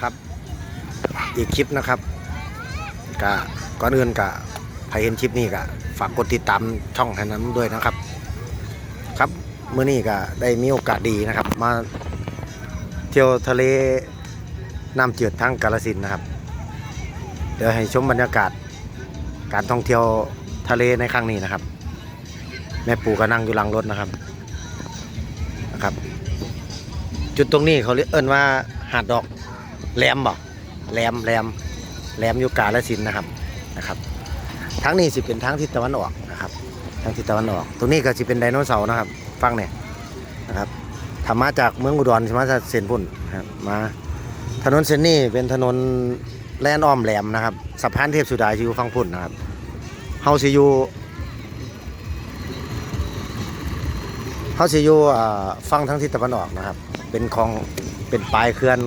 ครับ อีกคลิปนะครับกะก่อนอื่นกะใครเห็นคลิปนี้กะฝากกดติดตามช่องให้นั้นด้วยนะครับ ครับเมื่อนี้ก็ได้มีโอกาสดีนะครับ มาเที่ยวทะเลน้ำจืดทั้งกาลสินนะครับ เดี๋ยวให้ชมบรรยากาศการท่องเที่ยวทะเลในครั้งนี้นะครับ แม่ปู่ก็นั่งอยู่หลังรถนะครับนะครับ จุดตรงนี้เขาเรียกเอิ้นว่าหาดดอก แหลมบ่แหลมแหลมแหลมยู่กาและสินนะครับนะครับทั้งนี้สิเป็นทางทิศตะวันออกนะครับทางทิศตะวันออก ตรงนี้ก็สิเป็นไดโนเสาร์นะครับ ฟังเนี่ยนะครับธรรมาจากเมืองอุดรมาจากเส้นพุ่นครับมาถนนเส้นนี้เป็นถนนแล่นอ้อมแหลมนะครับสะพานเทพสุดาอยู่ฟังพุ่นนะครับเฮาสิอยู่เฮาสิอยู่ฟังทางทิศตะวันออกนะครับ เป็นของเป็นปลายเขื่อน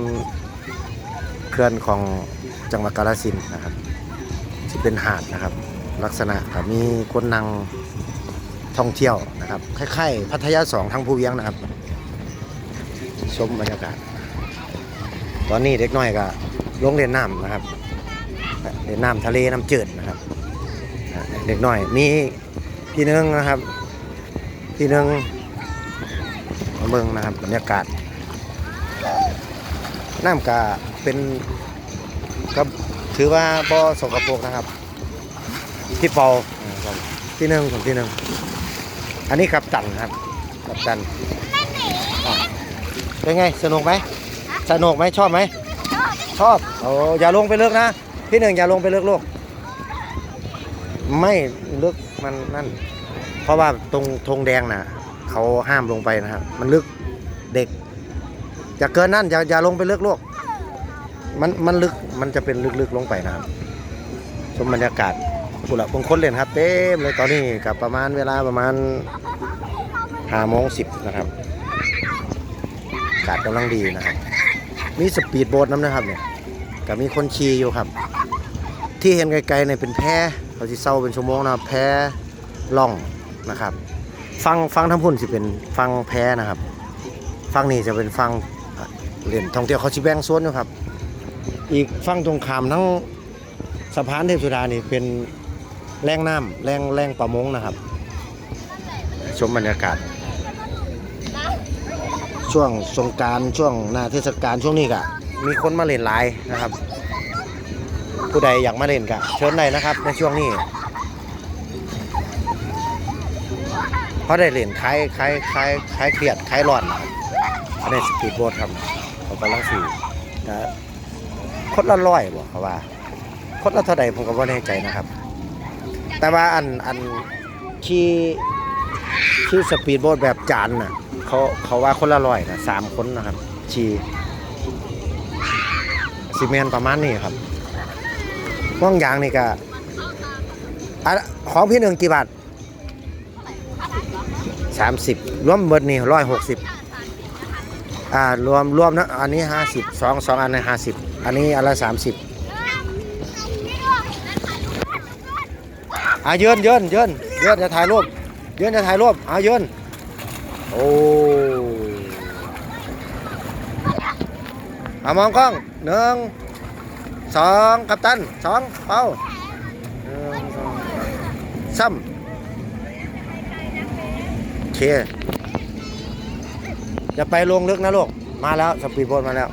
ขื่อนของจังหวัดกาฬสินธุ์นะครับที่เป็นหาดนะครับ ลักษณะก็มีคนนั่งท่องเที่ยวนะครับคล้ายๆพัทยาสองทางภูเวียงนะครับชมบรรยากาศ ตอนนี้เด็กน้อยก็ลงเล่นน้ำนะครับเล่นน้ำทะเลน้ำจืดนะครับ เด็กน้อยมีพี่นึงนะครับ พี่นึงมาเบิ่งนะครับบรรยากาศ น้ำกะเป็นก็ถือว่าบ่สกปรกนะครับ ที่เปาครับที่หนึ่งของที่หนึ่งอันนี้ครับตันครับกับตันอะเป็นไงสนุกไหมสนุกไหมชอบไหมชอบโอ้อย่าลงไปเลือกนะพี่หนึ่งอย่าลงไปเลือกลูกไม่เลือกมันนั่น เพราะว่าตรงธงแดงน่ะเขาห้ามลงไปนะครับ มันลึกเด็ก อย่าเกินนั่นอย่าอย่าลงไปลึกลูกมันมันลึกมันจะเป็นลึกๆลงไปนะครับชมบรรยากาศกุหลาบงคนเล่นครับเต็มเลยตอนนี้กับประมาณเวลาประมาณห้าโมงสิบนะครับอากาศกำลังดีนะครับ มีสปีดโบ๊ทน้ำนะครับเนี่ยกับมีคนขี่อยู่ครับ ที่เห็นไกลๆเนี่ยเป็นแพเขาที่เศร้าเป็นชั่วโมงนะครับแพล่องนะครับ ฟังฟังทั้งพุ่นสิเป็นฟังแพนะครับฝั่งนี้จะเป็นฝั่ง เล่นท่องเที่ยวเขาชิแบ่งโซนอยู่ครับ อีกฝั่งตรงข้ามทั้งสะพานเทพสุดานี่เป็นแรงน้ำแรงแรงประมงนะครับ ชมบรรยากาศ ช่วงสงการช่วงหน้าเทศกาลช่วงนี้ก็มีคนมาเล่นหลายนะครับ ผู้ใดอยากมาเล่นก็เชิญได้นะครับ ในช่วงนี้เพราะได้เล่นคล้ายคล้ายคล้ายคล้ายเครียดคล้ายร้อนอันนี้สปีดโบ๊ทครับ เขากำลังสี่นะคนละร้อยบ่เขาว่าคนละเท่าใดผมก็บ่แน่ใจนะครับ แต่ว่าอันอันขี่ขี่สปีดโบ๊ทแบบจานน่ะเขาเขาว่าคนละร้อยนะสามคนนะครับขี่ซีเมนประมาณนี้ครับว่องยางนี่ก็ของพี่หนึ่งกี่บาทสามสิบรวมเบิดนี่ร้อยหกสิบ อ่ารวมรวมนะอันนี้ห้าสิบสองสองอันในห้าสิบอันนี้อันละสามสิบอะยืนยืนยืนยืนจะถ่ายรูปยืนจะถ่ายรูปอะยืนโอ้อามองกล้องหนึ่งสองกัปตันสองเป้าซ้ำโอเค จะไปลงลึกนะลูก มาแล้วสปีดโบ๊ทมาแล้ว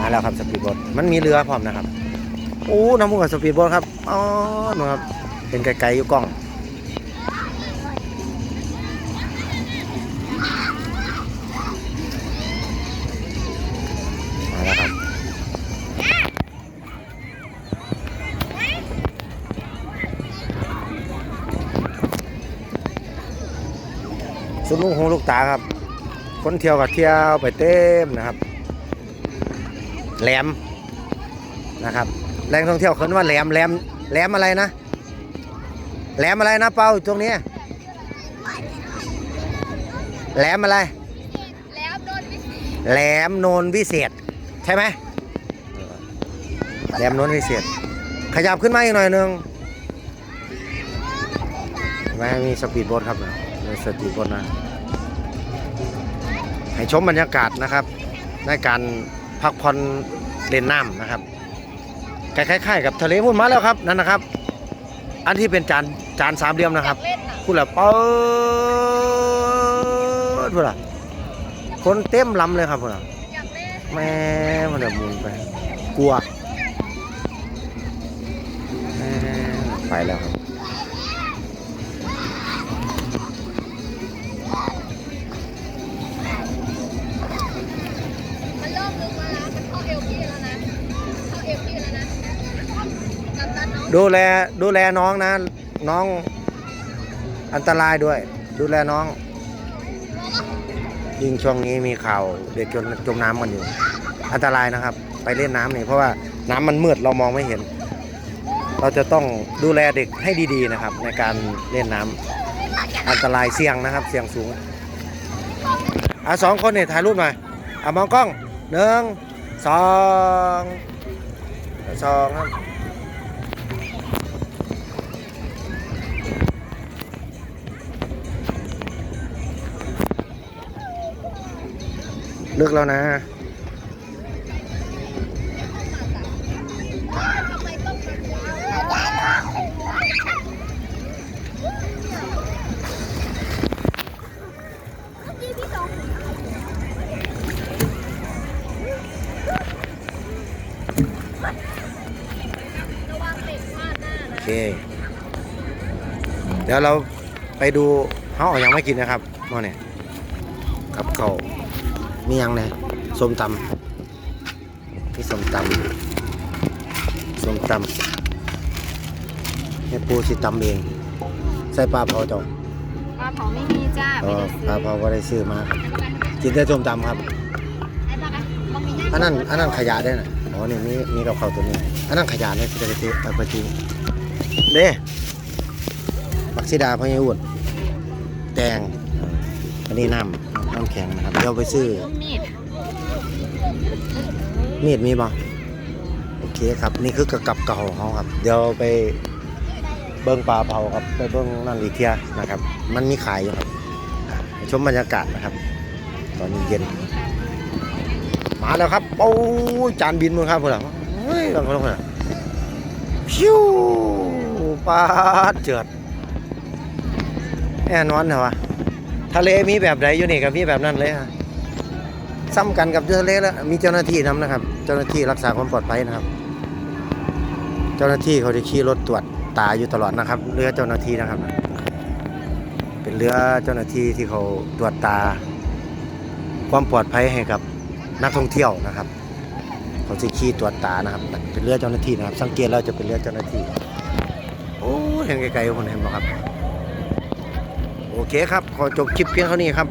มาแล้วครับสปีดโบ๊ทมันมีเรือพร้อมนะครับ โอ้น้ำมูกกับสปีดโบ๊ทครับ อ๋อหนูครับ เป็นไกลๆอยู่กล้อง สุดลูกหูลูกตาครับ คนเที่ยวกับเที่ยวไปเต็มนะครับ แหลมนะครับแหล่งท่องเที่ยวเขาเรียกว่าแหลมแหลมแหลมอะไรนะแหลมอะไรนะเปาอยู่ตรงนี้แหลมอะไรแล้วโดนวิสีแหลมโนนวิเศษ ใช่ไหมแหลมโนนวิเศษ ขยับขึ้นมาอีกหน่อยหนึงแม่มีสปีดโบ๊ทครับ นสปีดโบ๊ทนะให้ชมบรรยากาศนะครับ ในการพักผ่อนเล่นน้ำนะครับคล้ายๆกับทะเลมุ่นมาแล้วครับนั่นนะครับ อันที่เป็นจานจานสามเหลี่ยมนะครับเล่นอะพูดละเปิดพูดละคนเต็มลำเลยครับพูดละอยากเล่นแม่พูดละหมุนไปกลัวไปแล้วครับ ดูแลดูแลน้องนะ น้องอันตรายด้วย ดูแลน้อง ยิ่งช่วงนี้มีข่าวเด็กจมจมน้ำกันอยู่ อันตรายนะครับ ไปเล่นน้ำนี่เพราะว่าน้ำมันมืดเรามองไม่เห็น เราจะต้องดูแลเด็กให้ดีๆนะครับ ในการเล่นน้ำอันตรายเสี่ยงนะครับ เสี่ยงสูงอะสองคนเนี่ยถ่ายรูปหน่อยอะมองกล้องหนึ่งสองสองครับ ลาดหน้าโอนะเค เดี๋ยวเราไปดูเขาเอายังไม่กินนะครับมอเนี่ยกับเขา มียังเนี่ยส้มตำมีส้มตำส้มตำแม่ปูสิตำเอง ใส่ปลาเผาเจ้าปลาเผาไม่มีจ้าเอไม่อได้ซื้อปลาเผาก็ได้ซื้อมาครับกินแต่ส้มตำครับไอ้ปลาคะมันมีอันนั้นอันนั้นขยะได้นะอ๋อนี่มีมีกับเขาวตัวนี้อันนั้นขยะเลยจะไปทิ้งเอาไปทิ้งเด้ปักซิดาพญาอุดแตงอันนี้น้ำ น้ำแข็งนะครับ เดี๋ยวไปซื้อ มีดมีดมีบ่โอเคครับ นี่คือกระกับเก่าของเขาครับ เดี๋ยวไปเบิ้งปลาเผาครับ ไปเบิ้งนั่นอีกเทียนะครับ มันมีขายอยู่ครับชมบรรยากาศนะครับ ตอนนี้เย็น มาแล้วครับโอ้จานบินมึงครับพวกเราเฮ้ยลองลองนะพิ้วปาดเจิดแน่นอนเหรอวะ ทะเลมีแบบไหนอยู่นี่กับมีแบบนั้นเลยฮะซ้ำกันกับทะเลแล้วมีเจ้าหน้าที่นำนะครับ เจ้าหน้าที่รักษาความปลอดภัยนะครับ เจ้าหน้าที่เขาจะขี่รถตรวจตาอยู่ตลอดนะครับ เรือเจ้าหน้าที่นะครับ เป็นเรือเจ้าหน้าที่ที่เขาตรวจตา ความปลอดภัยให้กับนักท่องเที่ยวนะครับ เขาจะขี่ตรวจตานะครับ เป็นเรือเจ้าหน้าที่นะครับ สังเกตแล้วจะเป็นเรือเจ้าหน้าที่ โอ้เห็นไกลๆคนเห็นไหมครับ โอเคครับ ขอจบคลิปเพียงเท่านี้ครับ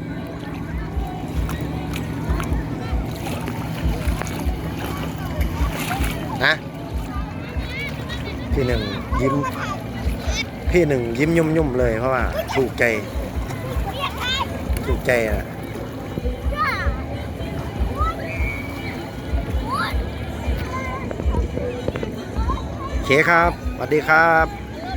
นะพี่หนึ่งยิ้ม พี่หนึ่งยิ้มยุ่มๆเลยเพราะว่าถูกใจ ถูกใจนะโอเคครับสวัสดีครับ